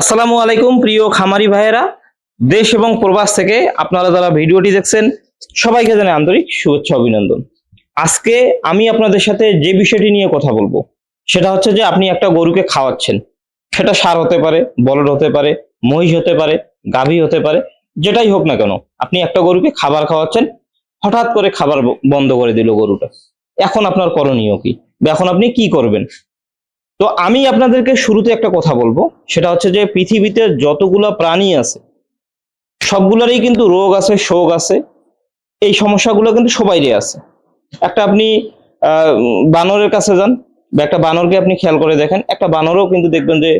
আসসালামু আলাইকুম, প্রিয় খামারি ভাইয়েরা। দেশ এবং প্রবাস থেকে আপনারা যারা ভিডিওটি দেখছেন, সবাইকে জানাই আন্তরিক শুভেচ্ছা, অভিনন্দন। আজকে আমি আপনাদের সাথে যে বিষয়টি নিয়ে কথা বলব, সেটা হচ্ছে যে আপনি একটা গরুকে খাওয়াচ্ছেন। সেটা সার হতে পারে, বলদ হতে পারে, মহিষ হতে পারে, গাভী হতে পারে, যেটাই হোক না কেন, আপনি একটা গরুকে খাবার খাওয়াচ্ছেন, হঠাৎ করে খাবার বন্ধ করে দিল গরুটা। এখন আপনার করণীয় কি? বা এখন আপনি কি করবেন? তো আমি আপনাদেরকে শুরুতে একটা কথা বলব। সেটা হচ্ছে যে পৃথিবীতে যতগুলা প্রাণী আছে, সবগুলারই কিন্তু রোগ আছে, শোক আছে। এই সমস্যাগুলো কিন্তু সবাইরই আছে। একটা আপনি বানরের কাছে যান বা একটা বানরকে আপনি খেয়াল করে দেখেন, একটা বানরও কিন্তু দেখবেন যে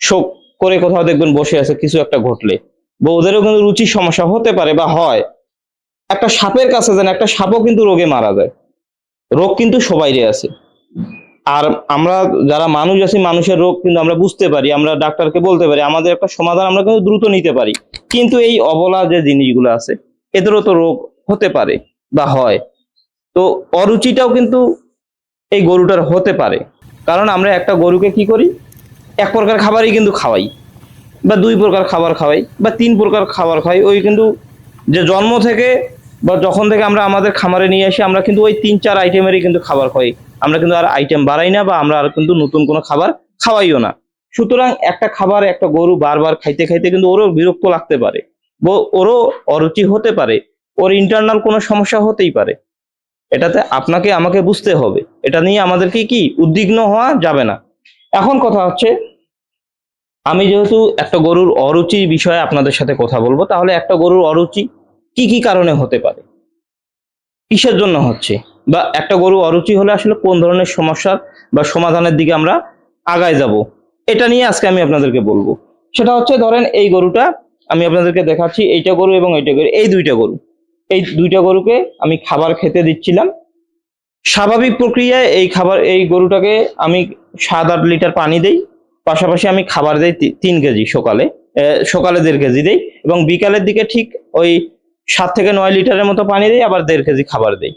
শোক করে কোথাও দেখবেন বসে আছে, কিছু একটা ঘটলে। বা ওদেরও কিন্তু রুচির সমস্যা হতে পারে বা হয়। একটা সাপের কাছে যান, একটা সাপও কিন্তু রোগে মারা যায়। রোগ কিন্তু সবাইরে আছে। আর আমরা যারা মানুষ আছি, মানুষের রোগ কিন্তু আমরা বুঝতে পারি, আমরা ডাক্তারকে বলতে পারি, আমাদের একটা সমাধান আমরা কিন্তু দ্রুত নিতে পারি। কিন্তু এই অবলা যে জিনিসগুলো আছে, এদেরও তো রোগ হতে পারে বা হয়। তো অরুচিটাও কিন্তু এই গরুটার হতে পারে। কারণ আমরা একটা গরুকে কি করি? এক প্রকার খাবারই কিন্তু খাওয়াই, বা দুই প্রকার খাবার খাওয়াই, বা তিন প্রকার খাবার খাওয়াই। ওই কিন্তু যে জন্ম থেকে বা যখন থেকে আমরা আমাদের খামারে নিয়ে আসি, আমরা কিন্তু ওই তিন চার আইটেমেরই কিন্তু খাবার খাই আমরা কিন্তু আর আইটেম বাড়াই না বা আমরা আর কিন্তু নতুন কোনো খাবার খাওয়াইও না। সুতরাং একটা খাবার একটা গরু বারবার খাইতে খাইতে কিন্তু ওরও বিরক্ত লাগতে পারে ওরও অরুচি হতে পারে, ওর ইন্টারনাল কোনো সমস্যা হতেই পারে। এটাতে আপনাকে, আমাকে বুঝতে হবে। এটা নিয়ে আমাদেরকে কি উদ্বিগ্ন হওয়া যাবে না। এখন কথা হচ্ছে, আমি যেহেতু একটা গরুর অরুচির বিষয়ে আপনাদের সাথে কথা বলব, তাহলে একটা গরুর অরুচি কি কি কারণে হতে পারে? কিসের জন্য হচ্ছে? বা একটা গরু অরুচি হলে আসলে কোন ধরনের সমস্যার বা সমাধানের দিকে আমরা আগায় যাব, এটা নিয়ে আজকে আমি আপনাদেরকে বলব। সেটা হচ্ছে ধরেন এই গরুটা আমি আপনাদেরকে দেখাচ্ছি, এইটা গরু এবং এইটা গরু, এই দুইটা গরু। এই দুইটা গরুকে আমি খাবার খেতে দিচ্ছিলাম। স্বাভাবিক প্রক্রিয়ায় এই খাবার, এই গরুটাকে আমি সাত আট লিটার পানি দেই, পাশাপাশি আমি খাবার দেই তিন কেজি সকালে সকালে দেড় কেজি দেই এবং বিকালের দিকে ঠিক ওই সাত থেকে নয় লিটারের মতো পানি দেই, আবার দেড় কেজি খাবার দেই।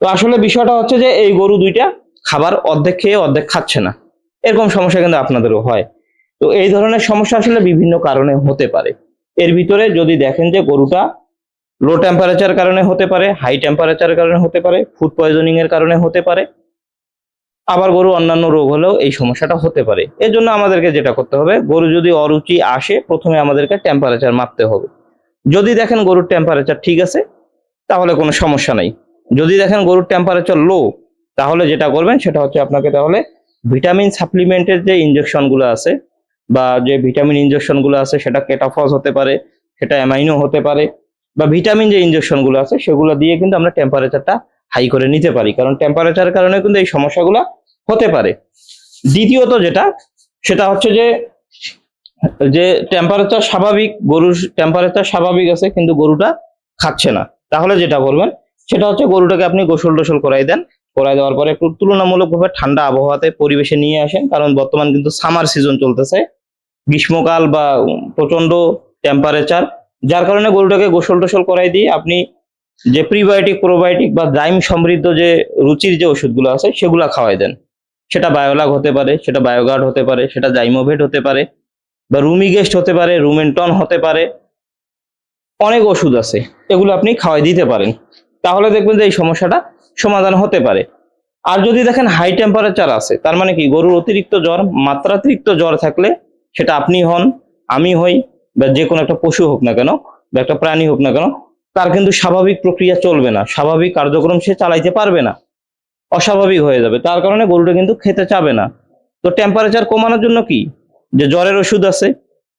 তো আসলে বিষয়টা হচ্ছে যে এই গরু দুইটা খাবার অর্ধেক খেয়ে অর্ধেক খাচ্ছে না। এরকম সমস্যা কিন্তু আপনাদেরও হয়। তো এই ধরনের সমস্যা আসলে বিভিন্ন কারণে হতে পারে। এর ভিতরে যদি দেখেন যে গরুটা লো টেম্পারেচার কারণে হতে পারে হাই টেম্পারেচারের কারণে হতে পারে ফুড পয়জনিং এর কারণে হতে পারে, আবার গরু অন্যান্য রোগ হলেও এই সমস্যাটা হতে পারে। এর জন্য আমাদেরকে যেটা করতে হবে, গরু যদি অরুচি আসে, প্রথমে আমাদেরকে টেম্পারেচার মাপতে হবে। যদি দেখেন গরুর টেম্পারেচার ঠিক আছে, তাহলে কোনো সমস্যা নাই। যদি দেখেন গরুর টেম্পারেচার লো তাহলে যেটা করবেন সেটা হচ্ছে আপনাকে তাহলে ভিটামিন সাপ্লিমেন্টের যে ইনজেকশনগুলো আছে বা যে ভিটামিন ইনজেকশনগুলো আছে, সেটা কেটাফস হতে পারে, সেটা অ্যামাইনো হতে পারে, বা ভিটামিন যে ইনজেকশনগুলো আছে, সেগুলো দিয়ে কিন্তু আমরা টেম্পারেচারটা হাই করে নিতে পারি। কারণ টেম্পারেচারের কারণে কিন্তু এই সমস্যাগুলো হতে পারে। দ্বিতীয়ত যেটা, সেটা হচ্ছে যে যে টেম্পারেচার স্বাভাবিক, গরুর টেম্পারেচার স্বাভাবিক আছে, কিন্তু গরুটা খাচ্ছে না। তাহলে যেটা করবেন সেটা হচ্ছে গরুটাকে আপনি গোসল টোসল করাই দেন। করাই দেওয়ার পরে একটু তুলনামূলকভাবে ঠান্ডা আবহাওয়াতে পরিবেশে নিয়ে আসেন। কারণ বর্তমান কিন্তু সামার সিজন চলতেছে। গ্রীষ্মকাল বা প্রচণ্ড টেম্পারেচার যার কারণে গরুটাকে গোসল টোসল করাই দিয়ে আপনি যে প্রিবায়োটিক প্রোবায়োটিক বা জাইম সমৃদ্ধ যে রুচির যে ওষুধগুলো আছে, সেগুলা খাওয়াই দেন। সেটা বায়োলাগ হতে পারে, সেটা বায়োগার্ড হতে পারে, সেটা জাইমোভেট হতে পারে বা রুমিগেস্ট হতে পারে রুমেন্টন হতে পারে। অনেক ওষুধ আছে, এগুলো আপনি খাওয়াই দিতে পারেন। তাহলে দেখবেন যে এই সমস্যাটা সমাধান হতে পারে। আর যদি দেখেন হাই টেম্পারেচার আছে, তার মানে কি? গরুর অতিরিক্ত জ্বর, মাত্রাতিরিক্ত জ্বর থাকলে সেটা আপনি হন, আমি হই, বা যে কোনো একটা পশু হোক না কেন, বা একটা প্রাণী হোক না কেন, তার কিন্তু স্বাভাবিক প্রক্রিয়া চলবে না। স্বাভাবিক কার্যক্রম সে চালাইতে পারবে না। অস্বাভাবিক হয়ে যাবে। তার কারণে গরুটা কিন্তু খেতে চাবে না। তো টেম্পারেচার কমানোর জন্য কি? যে জ্বরের ওষুধ আছে,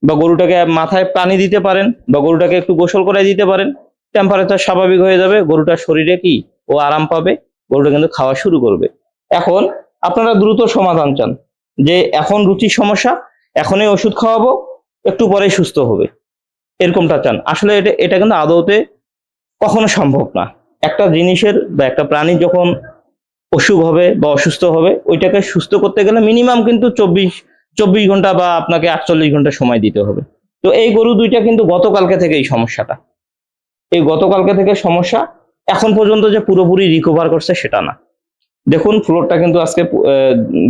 বা গরুটাকে মাথায় পানি দিতে পারেন, বা গরুটাকে একটু গোসল করে দিতে পারেন টেম্পারেচার স্বাভাবিক হয়ে যাবে গরুটার শরীরে কি? ও আরাম পাবে, গরুটা কিন্তু খাওয়া শুরু করবে। এখন আপনারা দ্রুত সমাধান চান, যে এখন রুচির সমস্যা, এখনই ওষুধ খাওয়াবো, একটু পরেই সুস্থ হবে। এরকমটা চান। আসলে এটা এটা কিন্তু আদৌতে কখনো সম্ভব না। একটা জিনিসের বা একটা প্রাণীর যখন অসুখ হবে বা অসুস্থ হবে, ওইটাকে সুস্থ করতে গেলে মিনিমাম কিন্তু চব্বিশ চব্বিশ ঘণ্টা বা আপনাকে আটচল্লিশ ঘণ্টা সময় দিতে হবে। তো এই গরু দুইটা কিন্তু গতকালকে থেকে এই সমস্যাটা। এই গতকালকে থেকে সমস্যা, এখন পর্যন্ত যে পুরোপুরি রিকভার করছে সেটা না। দেখুন ফ্লোরটা কিন্তু আজকে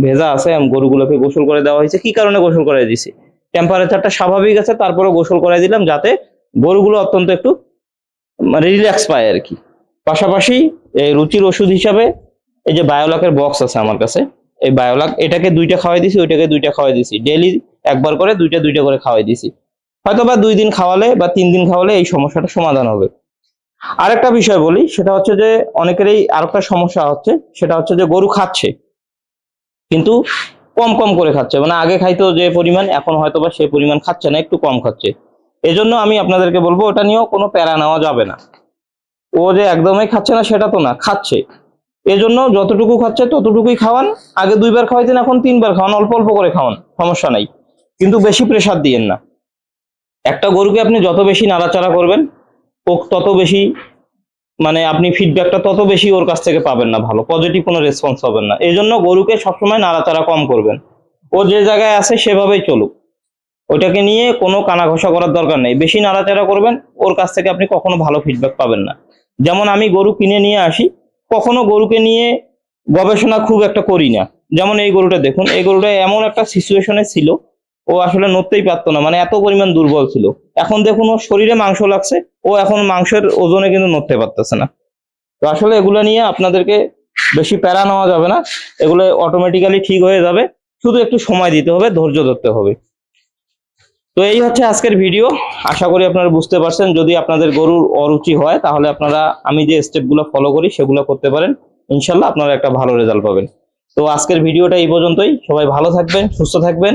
ভেজা আছে গরুগুলোকে গোসল করে দেওয়া হয়েছে। কি কারণে গোসল করে দিছি? টেম্পারেচারটা স্বাভাবিক আছে তারপরে গোসল করাই দিলাম যাতে গরুগুলো অত্যন্ত একটু মানে রিল্যাক্স পায় আর কি। পাশাপাশি এই রুচির ওষুধ হিসাবে এই যে বায়োলাকের বক্স আছে আমার কাছে, এই বায়োলাক, এটাকে দুইটা খাওয়াই দিছি, ওইটাকে দুইটা খাওয়াই দিছি। ডেইলি একবার করে দুইটা দুইটা করে খাওয়াই দিছি। হয়তো বা দুই দিন খাওয়ালে বা তিন দিন খাওয়ালে এই সমস্যাটা সমাধান হবে। আরেকটা বিষয় বলি, সেটা হচ্ছে যে অনেকেরই আরেকটা সমস্যা হচ্ছে, সেটা হচ্ছে যে গরু খাচ্ছে, কিন্তু কম কম করে খাচ্ছে। মানে আগে খাইতো যে পরিমাণ, এখন হয়তো বা সেই পরিমাণ খাচ্ছে না, একটু কম খাচ্ছে। এজন্য আমি আপনাদেরকে বলব, ওটা নিয়েও কোনো প্যারা নেওয়া যাবে না। ও যে একদমই খাচ্ছে না, সেটা তো না, খাচ্ছে। এজন্য যতটুকু খাচ্ছে ততটুকুই খাওয়ান। আগে দুইবার খাওয়াইতেন, এখন তিনবার খাওয়ান, অল্প অল্প করে খাওয়ান, সমস্যা নাই। কিন্তু বেশি প্রেসার দিয়েন না। একটা গরুকে আপনি যত বেশি নাড়াচাড়া করবেন, ও তত বেশি মানে আপনি ফিডব্যাকটা তত বেশি ওর কাছ থেকে পাবেন না ভালো পজিটিভ কোনো রেসপন্স পাবেন না। এই জন্য গরুকে সবসময় নাড়াচাড়া কম করবেন। ও যে জায়গায় আছে সেভাবেই চলুক। ওইটাকে নিয়ে কোনো কানাঘষা করার দরকার নেই। বেশি নাড়াচাড়া করবেন, ওর কাছ থেকে আপনি কখনো ভালো ফিডব্যাক পাবেন না। যেমন আমি গরু কিনে নিয়ে আসি, কখনো গরুকে নিয়ে গবেষণা খুব একটা করি না। যেমন এই গরুটা দেখুন, এই গরুটা এমন একটা সিচুয়েশনে ছিল ও আসলে নড়তেই পারতো না মানে এত পরিমাণ দুর্বল ছিল। এখন দেখুন, ওর শরীরে মাংস লাগছে, ও এখন মাংসের ওজনে কিন্তু নড়তে পারতেছে না। তো আসলে এগুলো নিয়ে আপনাদেরকে বেশি প্যারা নেওয়া যাবে না, এগুলো অটোমেটিক্যালি ঠিক হয়ে যাবে। শুধু একটু সময় দিতে হবে, ধৈর্য ধরতে হবে। তো এই হচ্ছে আজকের ভিডিও। আশা করি আপনারা বুঝতে পারছেন, যদি আপনাদের গরুর অরুচি হয়, তাহলে আপনারা, আমি যে স্টেপগুলো ফলো করি, সেগুলো করতে পারেন। ইনশাল্লাহ আপনারা একটা ভালো রেজাল্ট পাবেন। তো আজকের ভিডিওটা এই পর্যন্তই। সবাই ভালো থাকবেন, সুস্থ থাকবেন।